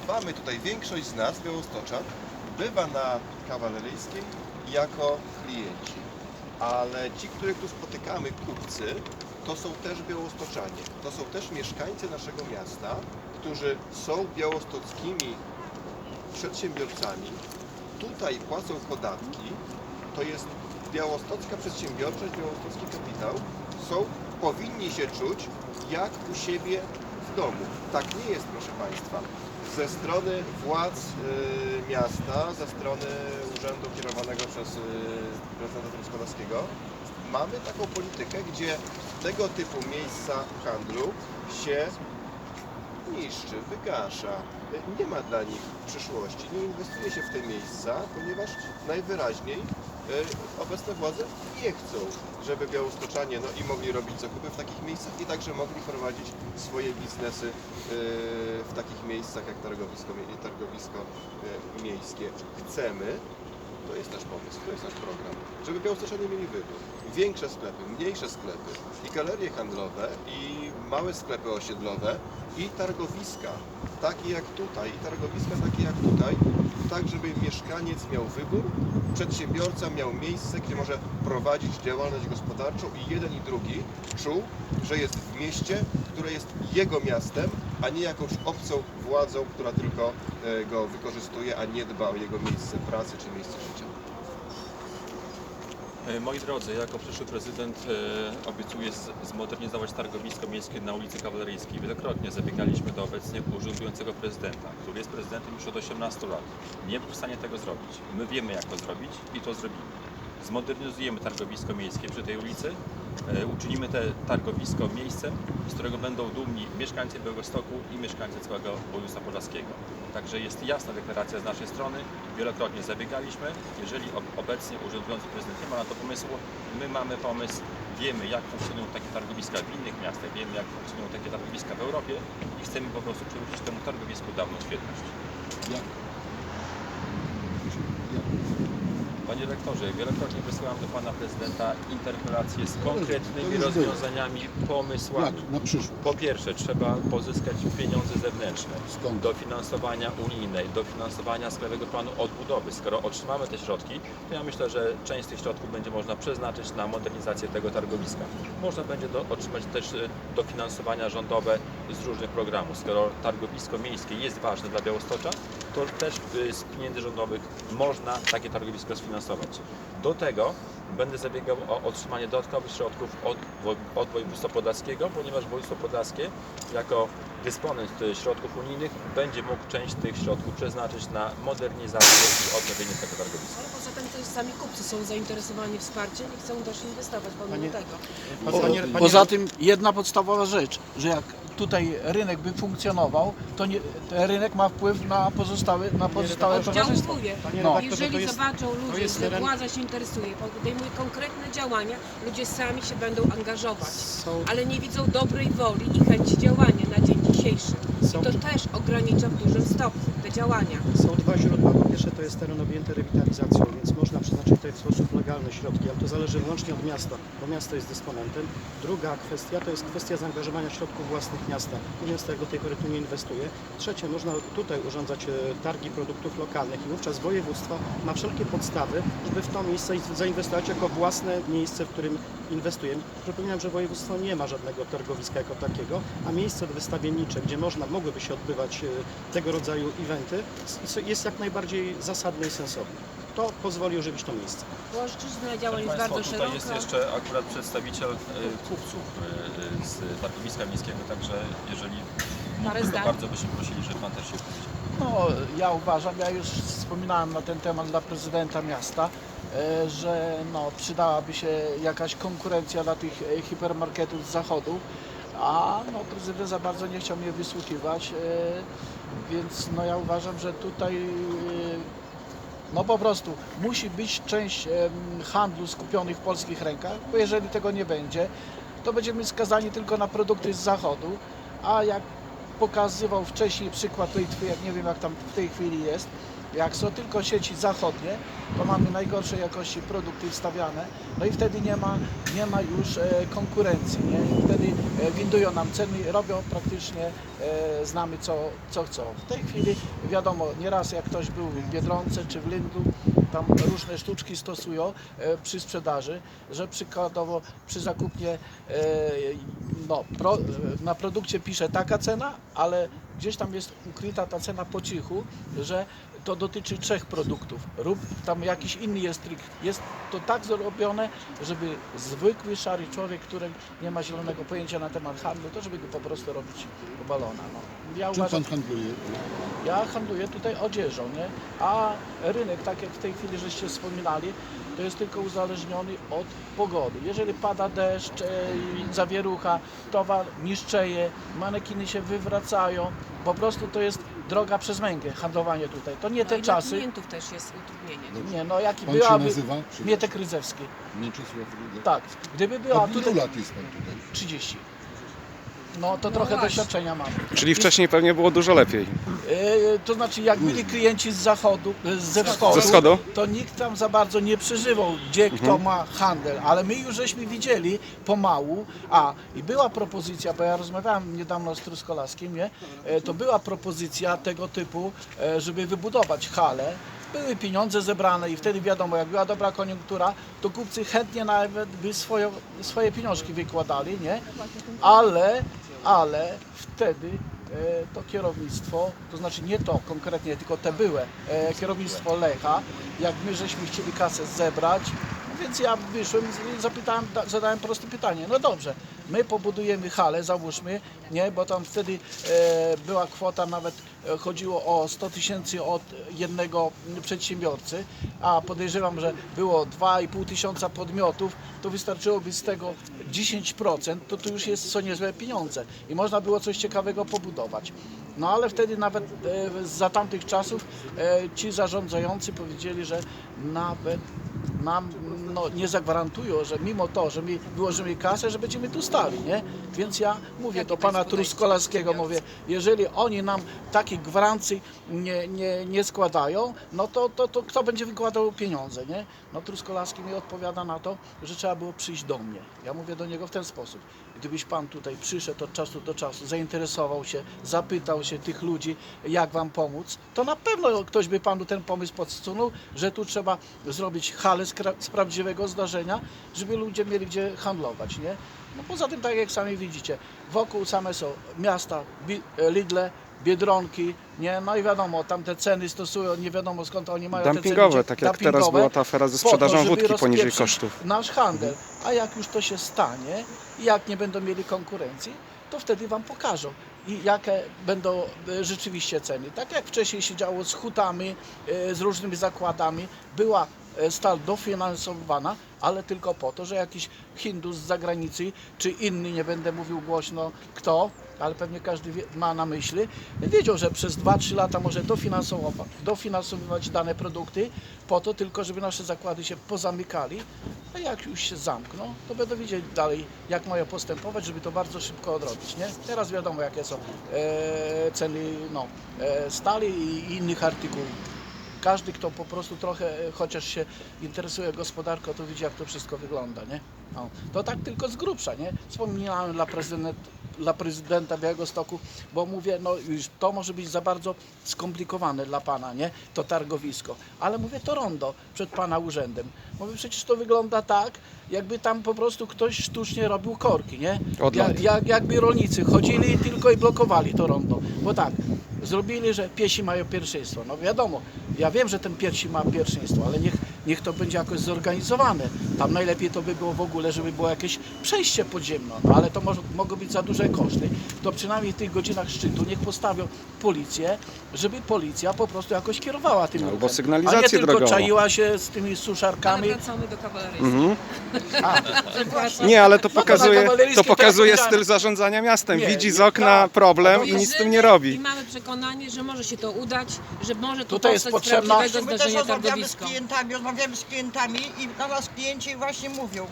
bywamy tutaj, większość z nas, Białostoczan, bywa na kawaleryjskiej jako klienci. Ale ci, których tu spotykamy, kupcy, to są też białostoczanie. To są też mieszkańcy naszego miasta, którzy są białostockimi przedsiębiorcami. Tutaj płacą podatki. To jest białostocka przedsiębiorczość, białostocki kapitał. Są, powinni się czuć jak u siebie domu. Tak nie jest, proszę Państwa. Ze strony władz y, miasta, ze strony urzędu kierowanego przez y, prezydenta Truskolaskiego mamy taką politykę, gdzie tego typu miejsca handlu się niszczy, wygasza. Nie ma dla nich przyszłości. Nie inwestuje się w te miejsca, ponieważ najwyraźniej obecne władze nie chcą, żeby białostoczanie no, i mogli robić zakupy w takich miejscach i także mogli prowadzić swoje biznesy e, w takich miejscach jak targowisko, targowisko e, miejskie. Chcemy, to jest nasz pomysł, to jest nasz program, żeby białostoczanie mieli wybór. Większe sklepy, mniejsze sklepy i galerie handlowe i małe sklepy osiedlowe i targowiska, takie jak tutaj, i targowiska takie jak tutaj, tak żeby mieszkaniec miał wybór, przedsiębiorca miał miejsce, gdzie może prowadzić działalność gospodarczą i jeden i drugi czuł, że jest w mieście, które jest jego miastem, a nie jakąś obcą władzą, która tylko e, go wykorzystuje, a nie dba o jego miejsce pracy czy miejsce życia. E, Moi drodzy, jako przyszły prezydent e, obiecuję zmodernizować targowisko miejskie na ulicy Kawaleryjskiej. Wielokrotnie zabiegaliśmy do obecnie urzędującego prezydenta, który jest prezydentem już od 18 lat. Nie był w stanie tego zrobić. My wiemy jak to zrobić i to zrobimy. Zmodernizujemy targowisko miejskie przy tej ulicy, uczynimy te targowisko miejscem, z którego będą dumni mieszkańcy Białegostoku i mieszkańcy całego województwa podlaskiego. Także jest jasna deklaracja z naszej strony, wielokrotnie zabiegaliśmy. Jeżeli ob- obecnie urzędujący prezydent nie ma na to pomysłu, my mamy pomysł, wiemy jak funkcjonują takie targowiska w innych miastach, wiemy jak funkcjonują takie targowiska w Europie i chcemy po prostu przywrócić temu targowisku dawną świetność. Jak? Panie rektorze, wielokrotnie wysyłam do pana prezydenta interpelacje z konkretnymi rozwiązaniami, pomysłami. Jak? Na przyszłość. Po pierwsze, trzeba pozyskać pieniądze zewnętrzne, Skąd? dofinansowania unijne, dofinansowania z Krajowego Planu Odbudowy. Skoro otrzymamy te środki, to ja myślę, że część z tych środków będzie można przeznaczyć na modernizację tego targowiska. Można będzie do, otrzymać też y, dofinansowania rządowe z różnych programów. Skoro targowisko miejskie jest ważne dla Białostocza, to też y, z pieniędzy rządowych można takie targowisko sfinansować. Do tego będę zabiegał o otrzymanie dodatkowych środków od, od województwa podlaskiego, ponieważ województwo podlaskie jako dysponent y, środków unijnych będzie mógł część tych środków przeznaczyć na modernizację i odnowienie tego targowiska. Ale poza tym też sami kupcy są zainteresowani wsparciem i chcą też inwestować pomimo Panie- tego. Panie- panie- Poza tym jedna podstawowa rzecz, że jak tutaj rynek by funkcjonował, to nie, ten rynek ma wpływ na pozostałe, na pozostałe. Oddziałuje. Panie No. Jeżeli jest, zobaczą ludzie, jest że władza się interesuje, podejmuje konkretne działania, ludzie sami się będą angażować. Ale nie widzą dobrej woli i chęci działania na dzień dzisiejszy. Są, I to też ogranicza w dużym stopniu te działania. są dwa źródła. Po pierwsze to jest teren objęty rewitalizacją, więc można przeznaczyć tutaj w sposób legalny środki, ale to zależy wyłącznie od miasta, bo miasto jest dysponentem. Druga kwestia to jest kwestia zaangażowania środków własnych miasta. bo Miasto jak do tej pory tu nie inwestuje. Trzecie, można tutaj urządzać e, targi produktów lokalnych i wówczas województwo ma wszelkie podstawy, żeby w to miejsce zainwestować jako własne miejsce, w którym inwestujemy. Przypominam, że województwo nie ma żadnego targowiska jako takiego, a miejsce wystawiennicze, gdzie można, mogłyby się odbywać e, tego rodzaju eventy, jest jak najbardziej zasadne i sensowne. To pozwoli ożywić to miejsce. Płaszczyzna działań jest bardzo tutaj szeroka. jest jeszcze akurat przedstawiciel e, kupców e, z targowiska miejskiego, także jeżeli mógłby, to bardzo byśmy prosili, żeby Pan też się powiedział. No, ja uważam, ja już wspominałem na ten temat dla prezydenta miasta, że no, przydałaby się jakaś konkurencja dla tych hipermarketów z zachodu, a no, prezydent za bardzo nie chciał mnie wysłuchiwać, e, więc no, ja uważam, że tutaj e, no po prostu musi być część handlu skupiony w polskich rękach, bo jeżeli tego nie będzie, to będziemy skazani tylko na produkty z zachodu, a jak pokazywał wcześniej przykład Litwy, jak nie wiem jak tam w tej chwili jest, Jak są tylko sieci zachodnie, to mamy najgorszej jakości produkty wstawiane, no i wtedy nie ma, nie ma już e, konkurencji, nie? Wtedy e, windują nam ceny, robią praktycznie, e, znamy co, co chcą. W tej chwili wiadomo, nieraz jak ktoś był w Biedronce czy w Lidlu, tam różne sztuczki stosują przy sprzedaży, że przykładowo przy zakupie e, no, pro, na produkcie pisze taka cena, ale gdzieś tam jest ukryta ta cena po cichu, że to dotyczy trzech produktów. Rób tam jakiś inny jest trik. Jest to tak zrobione, żeby zwykły szary człowiek, który nie ma zielonego pojęcia na temat handlu, to żeby go po prostu robić do balona. No. Ja Czym uważam, pan handluje? ja handluję tutaj odzieżą, nie? A rynek, tak jak w tej chwili żeście wspominali, to jest tylko uzależniony od pogody. Jeżeli pada deszcz, e, i zawierucha, towar niszczeje, manekiny się wywracają, po prostu to jest droga przez mękę, handlowanie tutaj. To nie No te i dla czasy. klientów też jest utrudnienie. Nie, no jaki Pan się byłaby... nazywa? Mietek Rydzewski. Mieczysław Ruda. Tak. Gdyby była Od ilu tutaj lat jest pan tutaj? 30. No to No trochę właśnie. doświadczenia mam. Czyli wcześniej pewnie było dużo lepiej. E, To znaczy, jak byli klienci z zachodu, e, ze wschodu, Ze wschodu? to nikt tam za bardzo nie przeżywał, gdzie kto ma handel, ale my już żeśmy widzieli pomału, a i była propozycja, bo ja rozmawiałem niedawno z Truskolaskim, nie? E, to była propozycja tego typu, e, żeby wybudować halę, były pieniądze zebrane i wtedy wiadomo, jak była dobra koniunktura, to kupcy chętnie nawet by swoje, swoje pieniążki wykładali, nie? Ale, ale wtedy e, to kierownictwo, to znaczy nie to konkretnie, tylko te byłe, e, kierownictwo Lecha, jak my żeśmy chcieli kasę zebrać, więc ja wyszłem i zapytałem, da- zadałem proste pytanie, no dobrze, my pobudujemy halę, załóżmy, nie, bo tam wtedy e, była kwota, nawet e, chodziło o 100 tysięcy od jednego przedsiębiorcy, a podejrzewam, że było 2,5 tysiąca podmiotów, to wystarczyłoby z tego 10%, to to już jest co niezłe pieniądze i można było coś ciekawego pobudować. No ale wtedy nawet e, za tamtych czasów e, ci zarządzający powiedzieli, że nawet nam no, nie zagwarantują, że mimo to, że my wyłożymy kasę, że będziemy tu stali, nie? Więc ja mówię do pana Truskolaskiego, mówię, jeżeli oni nam takich gwarancji nie, nie, nie składają, no to, to, to kto będzie wykładał pieniądze, nie? No Truskolaski mi odpowiada na to, że trzeba było przyjść do mnie. Ja mówię do niego w ten sposób. Gdybyś pan tutaj przyszedł od czasu do czasu, zainteresował się, zapytał się tych ludzi, jak wam pomóc, to na pewno ktoś by panu ten pomysł podsunął, że tu trzeba zrobić halę z, prawdziwego zdarzenia, żeby ludzie mieli gdzie handlować, nie? No poza tym, tak jak sami widzicie, wokół same są miasta, Lidle, Biedronki, nie? No i wiadomo, tam te ceny stosują, nie wiadomo skąd oni mają te Dumpingowe, ceny. tak jak teraz była ta afera ze sprzedażą wódki poniżej kosztów. Nasz handel, a jak już to się stanie i jak nie będą mieli konkurencji, to wtedy Wam pokażą i jakie będą e, rzeczywiście ceny. Tak jak wcześniej się działo z hutami, e, z różnymi zakładami, była e, stal dofinansowana, ale tylko po to, że jakiś Hindus z zagranicy, czy inny, nie będę mówił głośno kto, ale pewnie każdy wie, ma na myśli, wiedział, że przez 2-3 lata może dofinansować, dofinansowywać dane produkty, po to tylko, żeby nasze zakłady się pozamykali, a jak już się zamkną, to będą wiedzieli dalej, jak mają postępować, żeby to bardzo szybko odrobić. Nie? Teraz wiadomo, jakie są e, ceny no, e, stali i innych artykułów. Każdy, kto po prostu trochę, e, chociaż się interesuje gospodarką, to widzi, jak to wszystko wygląda. Nie? No, to tak tylko z grubsza. Nie? Wspominałem dla prezydenta, dla prezydenta Białegostoku, bo mówię, no już to może być za bardzo skomplikowane dla pana, nie? To targowisko. Ale mówię, to rondo przed pana urzędem. Mówię, przecież to wygląda tak, jakby tam po prostu ktoś sztucznie robił korki, nie? Od Jak, jak, jakby rolnicy chodzili tylko i blokowali to rondo. Bo tak, zrobili, że piesi mają pierwszeństwo. No wiadomo, ja wiem, że ten piesi ma pierwszeństwo, ale niech, niech to będzie jakoś zorganizowane. Tam najlepiej to by było w ogóle, żeby było jakieś przejście podziemne, no, ale to może, mogą być za duże koszty. To przynajmniej w tych godzinach szczytu niech postawią policję, żeby policja po prostu jakoś kierowała tym Albo ruchem. sygnalizację A nie tylko drogową. czaiła się z tymi suszarkami. wracamy do kawalerii. Mhm. A, Nie, ale to No pokazuje, kawaleryjskie to to pokazuje styl zarządzania miastem. Nie, Widzi z nie, okna tak. problem i nic z tym nie I robi. Przekonanie, że może się to udać, że może to Tutaj jest powstać potrzebna- prawdziwego My też zdarzenia rozmawiamy z targowisko. klientami, rozmawiamy z klientami i na nas klienci właśnie mówią,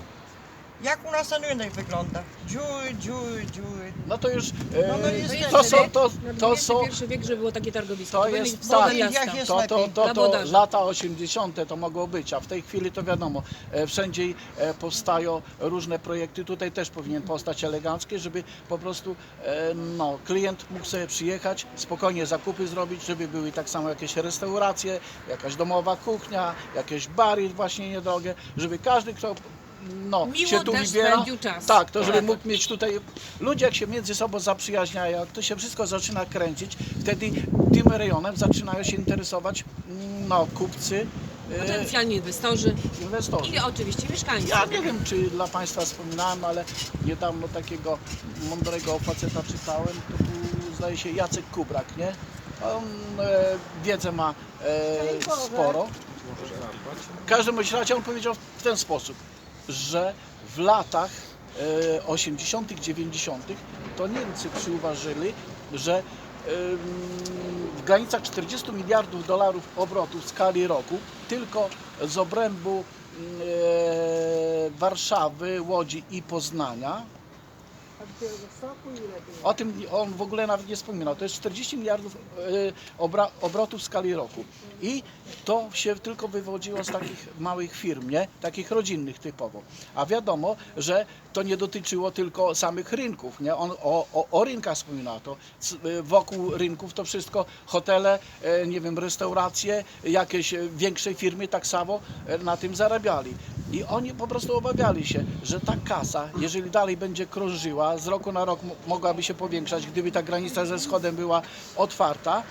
Jak u nas ten rynek wygląda? Dziury, dziury, dziury. No to już, No, no e, jest to są, to, to są, XXI wiek, żeby było takie targowisko. To To jest jest tak. miasta. Jest to, to, lepiej. to, to lata 80. to mogło być, a w tej chwili to wiadomo, e, wszędzie e, powstają różne projekty, tutaj też powinien powstać eleganckie, żeby po prostu e, no, klient mógł sobie przyjechać, spokojnie zakupy zrobić, żeby były tak samo jakieś restauracje, jakaś domowa kuchnia, jakieś bary właśnie niedrogie, żeby każdy, kto no, Miło się tu też wybiera, spędził czas. tak, to żeby Tak. mógł mieć tutaj, ludzie jak się między sobą zaprzyjaźniają, jak to się wszystko zaczyna kręcić, wtedy tym rejonem zaczynają się interesować mm, no, kupcy, e, Potencjalni inwestorzy inwestorzy. i oczywiście mieszkańcy. Ja nie wiem, czy dla Państwa wspominałem, ale niedawno takiego mądrego faceta czytałem, to był, zdaje się, Jacek Kubrak, nie? On e, wiedzę ma e, sporo. W każdym bądź razie on powiedział w ten sposób, że w latach e, 80., 90. to Niemcy przyuważyli, że w granicach 40 miliardów dolarów obrotu w skali roku tylko z obrębu mm, e, Warszawy, Łodzi i Poznania o tym on w ogóle nawet nie wspominał. To jest 40 miliardów e, obrotów w skali roku. I to się tylko wywodziło z takich małych firm, nie? Takich rodzinnych typowo. A wiadomo, że to nie dotyczyło tylko samych rynków, nie? On o, o, o rynkach wspominał. To e, wokół rynków to wszystko hotele, e, nie wiem, restauracje, jakieś większe firmy tak samo na tym zarabiali. I oni po prostu obawiali się, że ta kasa, jeżeli dalej będzie krążyła, z roku na rok mo- mogłaby się powiększać, gdyby ta granica ze wschodem była otwarta,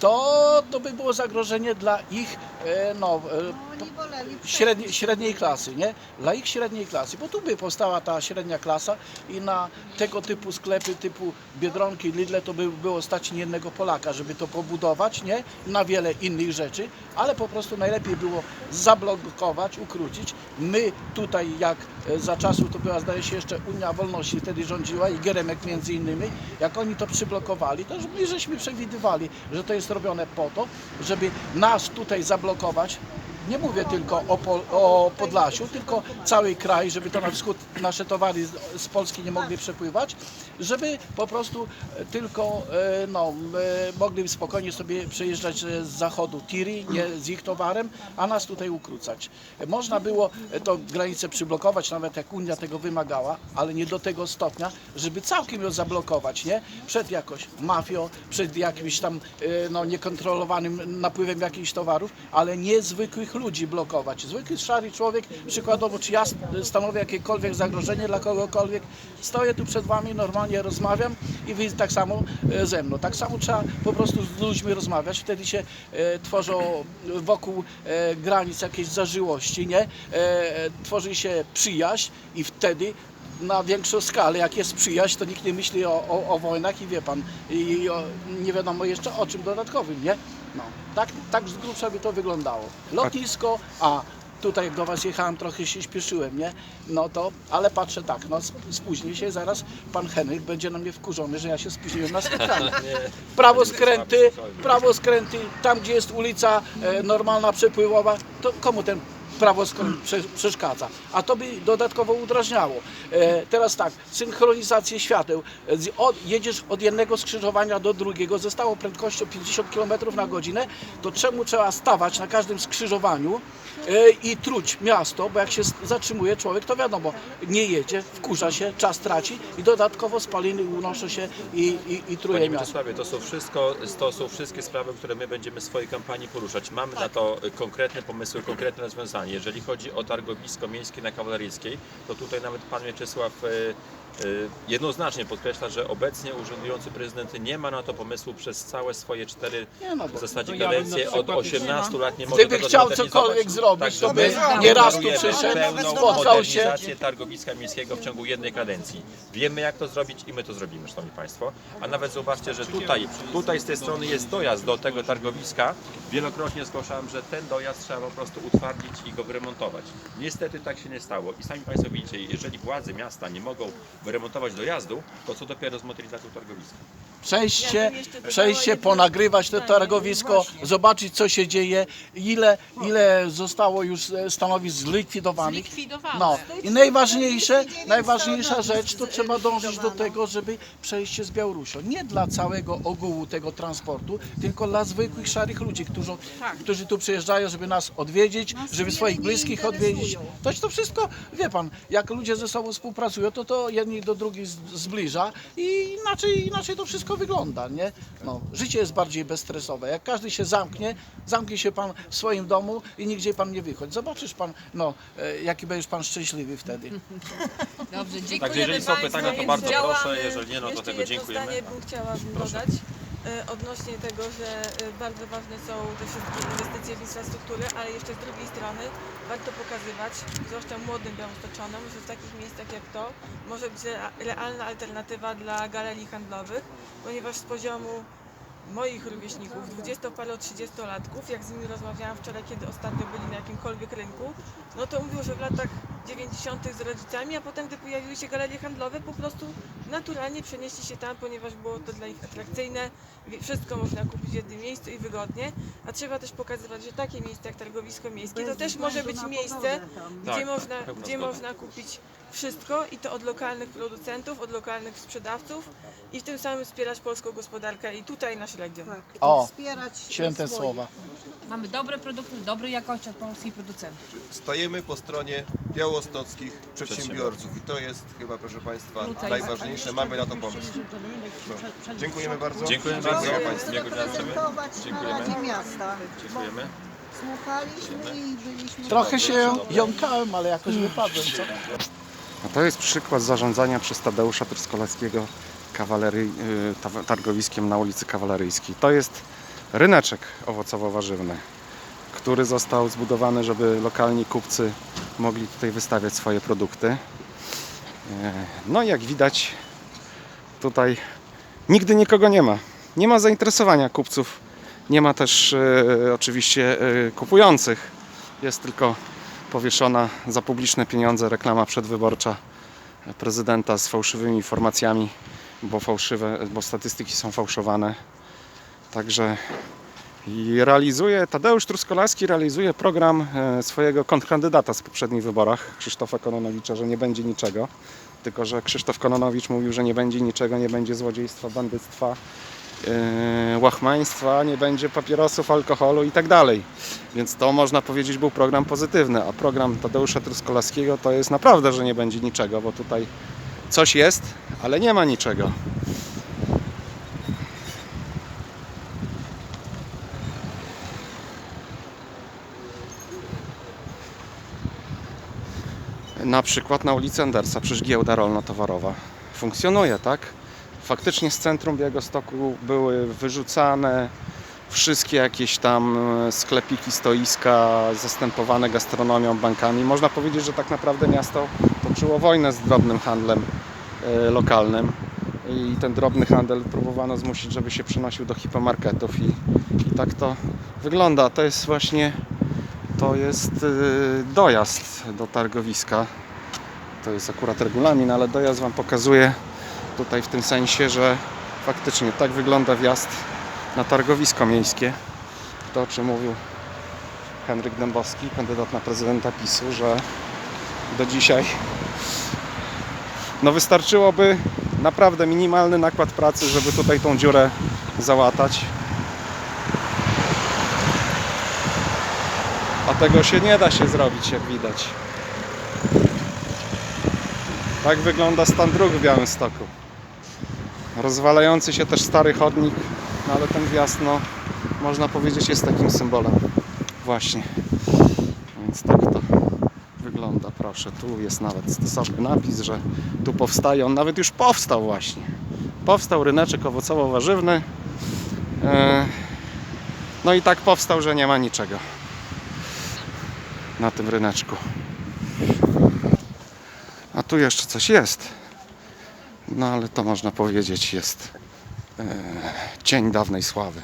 to, to by było zagrożenie dla ich e, no, e, średniej, średniej klasy, nie? Dla ich średniej klasy, bo tu by powstała ta średnia klasa i na tego typu sklepy typu Biedronki, Lidle to by było stać nie jednego Polaka, żeby to pobudować, nie? Na wiele innych rzeczy, ale po prostu najlepiej było zablokować, ukrócić. My tutaj jak e, za czasów to była zdaje się jeszcze Unia Wolności wtedy rządziła i Geremek między innymi, jak oni to przyblokowali, to my żeśmy przewidywali, że to jest robione po to, żeby nas tutaj zablokować, nie mówię tylko o, Pol- o Podlasiu, tylko cały kraj, żeby to na wschód nasze towary z, Polski nie mogli przepływać, żeby po prostu e, tylko e, no, e, mogli spokojnie sobie przejeżdżać z zachodu Tiri, nie z ich towarem, a nas tutaj ukrócać. Można było to granicę przyblokować, nawet jak Unia tego wymagała, ale nie do tego stopnia, żeby całkiem ją zablokować, nie? Przed jakoś mafią, przed jakimś tam no, niekontrolowanym napływem jakichś towarów, ale nie zwykłych ludzi blokować. Zwykły szary człowiek, przykładowo, czy ja st- stanowię jakiekolwiek zagrożenie dla kogokolwiek, stoję tu przed Wami, normalnie rozmawiam i Wy tak samo e, ze mną. Tak samo trzeba po prostu z ludźmi rozmawiać, wtedy się e, tworzą wokół e, granic jakieś zażyłości, nie? E, e, tworzy się przyjaźń i wtedy na większą skalę, jak jest przyjaźń, to nikt nie myśli o, o, o wojnach i wie pan, i o, nie wiadomo jeszcze o czym dodatkowym, nie? No, tak, tak z grubsza by to wyglądało. Lotnisko, a tutaj jak do was jechałem, trochę się śpieszyłem, nie? No to, ale patrzę tak, no sp- spóźnię się, zaraz pan Henryk będzie na mnie wkurzony, że ja się spóźniłem na spotkanie. Prawo skręty, prawo skręty, tam gdzie jest ulica e, normalna, przepływowa, to komu ten prawo przeszkadza? A to by dodatkowo udrażniało. E, teraz tak, synchronizację świateł. E, jedziesz od jednego skrzyżowania do drugiego ze stałą prędkością 50 km na godzinę, to czemu trzeba stawać na każdym skrzyżowaniu e, i truć miasto, bo jak się zatrzymuje człowiek, to wiadomo, nie jedzie, wkurza się, czas traci i dodatkowo spaliny unoszą się i, i, i truje Panie miasto. To są wszystko, to są wszystkie sprawy, które my będziemy w swojej kampanii poruszać. Mamy na to konkretne pomysły, konkretne rozwiązanie. Jeżeli chodzi o targowisko miejskie na Kawaleryjskiej, to tutaj nawet pan Mieczysław e, jednoznacznie podkreśla, że obecnie urzędujący prezydent nie ma na to pomysłu przez całe swoje cztery Nie no, w zasadzie To ja kadencje od przykład 18 lat nie może Gdyby tego chciał cokolwiek zrobić, Także to by nie raz tu przyszedł, spotkał się. modernizację targowiska miejskiego w ciągu jednej kadencji. Wiemy jak to zrobić i my to zrobimy, szanowni państwo. A nawet zobaczcie, że tutaj, tutaj z tej strony jest dojazd do tego targowiska. Wielokrotnie zgłaszałem, że ten dojazd trzeba po prostu utwardzić i go wyremontować. Niestety tak się nie stało i sami państwo widzicie, jeżeli władze miasta nie mogą w wyremontować dojazdu, to co dopiero z modernizacją targowiska. Przejście, przejście, jedno ponagrywać to targowisko, Właśnie. zobaczyć co się dzieje, ile, ile zostało już e, stanowisk zlikwidowanych. Zlikwidowane. No i najważniejsze, najważniejsza rzecz to trzeba dążyć do tego, żeby przejście z Białorusią. Nie dla całego ogółu tego transportu, tylko dla zwykłych szarych ludzi, którzy, którzy tu przyjeżdżają, żeby nas odwiedzić, żeby swoich bliskich odwiedzić. To to wszystko, wie pan, jak ludzie ze sobą współpracują, to to jedni do drugich zbliża i inaczej, inaczej to wszystko wygląda, nie? No, życie jest bardziej bezstresowe. Jak każdy się zamknie, zamknie się pan w swoim domu i nigdzie pan nie wychodzi. Zobaczysz pan, no, e, jaki będziesz pan szczęśliwy wtedy. Dobrze, dziękujemy Także jeżeli są Państwu. pytania, to bardzo działamy. proszę, jeżeli nie, no to Jeszcze tego jedno dziękujemy. zdanie bym chciała dodać odnośnie tego, że e, bardzo ważne są te wszystkie inwestycje w infrastrukturę, ale jeszcze z drugiej strony warto pokazywać, zwłaszcza młodym białostoczonom, że w takich miejscach jak to może być rea- realna alternatywa dla galerii handlowych, ponieważ z poziomu moich rówieśników, 20-paro-30-latków, jak z nimi rozmawiałam wczoraj, kiedy ostatnio byli na jakimkolwiek rynku, no to mówią, że w latach 90. z rodzicami, a potem, gdy pojawiły się galerie handlowe, po prostu naturalnie przenieśli się tam, ponieważ było to dla nich atrakcyjne, wszystko można kupić w jednym miejscu i wygodnie, a trzeba też pokazywać, że takie miejsce jak targowisko miejskie to też może być miejsce, gdzie, Tak, można, pełna gdzie można kupić wszystko i to od lokalnych producentów, od lokalnych sprzedawców i w tym samym wspierać polską gospodarkę i tutaj nasz region. O, święte słowa. Mamy dobre produkty, dobrej jakości od polskich producentów. Stajemy po stronie białostockich przedsiębiorców i to jest chyba, proszę Państwa, Tutaj najważniejsze. Mamy na to pomysł. No. Dziękujemy bardzo. Dziękujemy Dziękuję bardzo. Państwu. Życzymy. Dziękujemy. Radzie Miasta. Dziękujemy. Słuchaliśmy i byliśmy... Trochę się jąkałem, ale jakoś wypadłem, co? A to jest przykład zarządzania przez Tadeusza Truskolewskiego kawalery, y, ta- targowiskiem na ulicy Kawaleryjskiej. To jest ryneczek owocowo-warzywny, który został zbudowany, żeby lokalni kupcy mogli tutaj wystawiać swoje produkty. E, No jak widać tutaj nigdy nikogo nie ma. Nie ma zainteresowania kupców. Nie ma też e, oczywiście e, kupujących. Jest tylko powieszona za publiczne pieniądze reklama przedwyborcza prezydenta z fałszywymi informacjami, bo fałszywe, bo statystyki są fałszowane. Także realizuje, Tadeusz Truskolaski realizuje program e, swojego kontrkandydata z poprzednich wyborach, Krzysztofa Kononowicza, że nie będzie niczego. Tylko, że Krzysztof Kononowicz mówił, że nie będzie niczego, nie będzie złodziejstwa, bandyctwa, e, łachmaństwa, nie będzie papierosów, alkoholu i tak dalej. Więc to można powiedzieć był program pozytywny, a program Tadeusza Truskolaskiego to jest naprawdę, że nie będzie niczego, bo tutaj coś jest, ale nie ma niczego. Na przykład na ulicy Andersa, przecież giełda rolno-towarowa funkcjonuje, tak? Faktycznie z centrum Białegostoku były wyrzucane wszystkie jakieś tam e, sklepiki, stoiska zastępowane gastronomią, bankami. Można powiedzieć, że tak naprawdę miasto toczyło wojnę z drobnym handlem e, lokalnym i ten drobny handel próbowano zmusić, żeby się przenosił do hipermarketów i, i tak to wygląda. To jest właśnie to jest e, dojazd do targowiska. To jest akurat regulamin, ale dojazd Wam pokazuje tutaj w tym sensie, że faktycznie tak wygląda wjazd na targowisko miejskie. To o czym mówił Henryk Dębowski, kandydat na prezydenta PiSu, że do dzisiaj no wystarczyłoby naprawdę minimalny nakład pracy, żeby tutaj tą dziurę załatać. A tego się nie da się zrobić, jak widać. Tak wygląda stan dróg w Białymstoku. Rozwalający się też stary chodnik, no ale ten wjazd, no, można powiedzieć, jest takim symbolem. Właśnie. Więc tak to wygląda, proszę. Tu jest nawet stosowny napis, że tu powstaje. On nawet już powstał właśnie. Powstał ryneczek owocowo-warzywny. E, No i tak powstał, że nie ma niczego na tym ryneczku. A tu jeszcze coś jest. No ale to można powiedzieć jest e, cień dawnej sławy.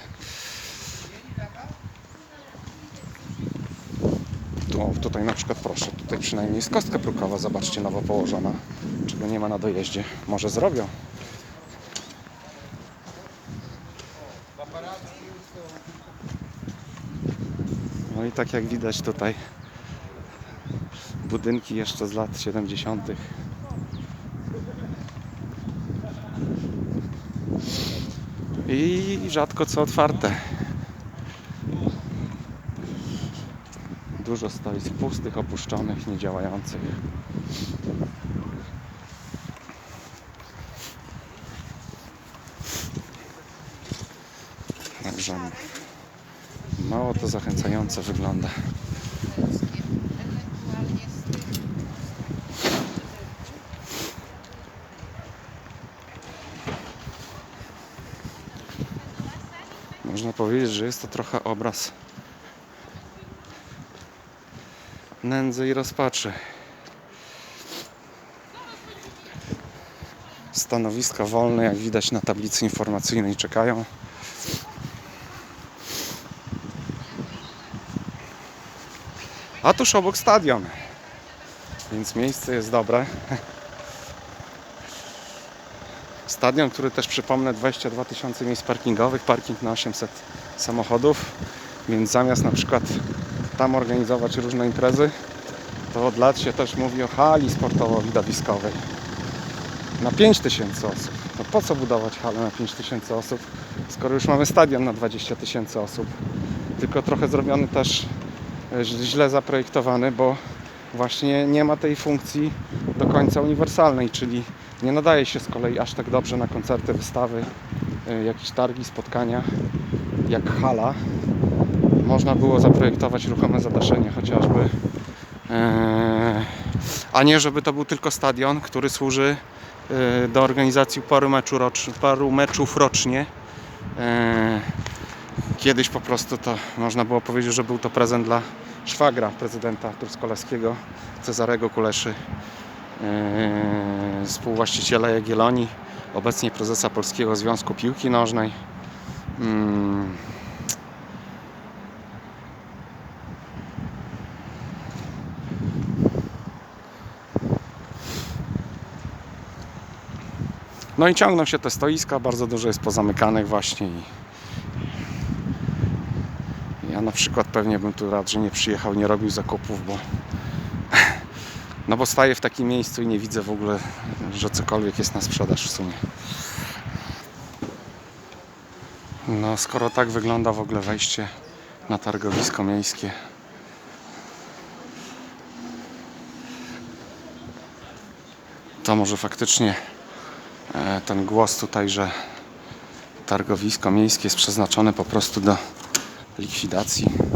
Tu, tutaj na przykład proszę, tutaj przynajmniej jest kostka brukowa, zobaczcie, nowo położona. dlaczego nie ma na dojeździe. Może zrobią. No i tak jak widać tutaj budynki jeszcze z lat 70. I rzadko co otwarte. Dużo stoisk pustych, opuszczonych, niedziałających. Także mało to zachęcająco wygląda. Ewentualnie z tych Można powiedzieć, że jest to trochę obraz nędzy i rozpaczy. Stanowiska wolne, jak widać na tablicy informacyjnej, czekają. A tuż obok stadion, więc miejsce jest dobre. Stadion, który też przypomnę 22 tysiące miejsc parkingowych, parking na 800 samochodów, więc zamiast na przykład tam organizować różne imprezy, to od lat się też mówi o hali sportowo-widowiskowej na 5 tysięcy osób. No po co budować halę na 5 tysięcy osób, skoro już mamy stadion na 20 tysięcy osób? Tylko trochę zrobiony też e, źle zaprojektowany, bo właśnie nie ma tej funkcji do końca uniwersalnej, czyli nie nadaje się z kolei aż tak dobrze na koncerty, wystawy, y, jakieś targi, spotkania jak hala. Można było zaprojektować ruchome zadaszenie chociażby. Eee, A nie, żeby to był tylko stadion, który służy y, do organizacji paru, meczu rocz, paru meczów rocznie. Eee, Kiedyś po prostu to można było powiedzieć, że był to prezent dla szwagra prezydenta truskolaskiego, Cezarego Kuleszy współwłaściciela Jagiellonii, obecnie prezesa Polskiego Związku Piłki Nożnej. Mm. No i ciągną się te stoiska, bardzo dużo jest pozamykanych właśnie ja na przykład pewnie bym tu raczej nie przyjechał, nie robił zakupów, bo no bo staję w takim miejscu i nie widzę w ogóle, że cokolwiek jest na sprzedaż w sumie. No skoro tak wygląda w ogóle wejście na targowisko miejskie. To może faktycznie e, ten głos tutaj, że targowisko miejskie jest przeznaczone po prostu do likwidacji.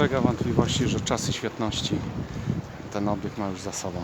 Ulega wątpliwości, że czasy świetności ten obiekt ma już za sobą.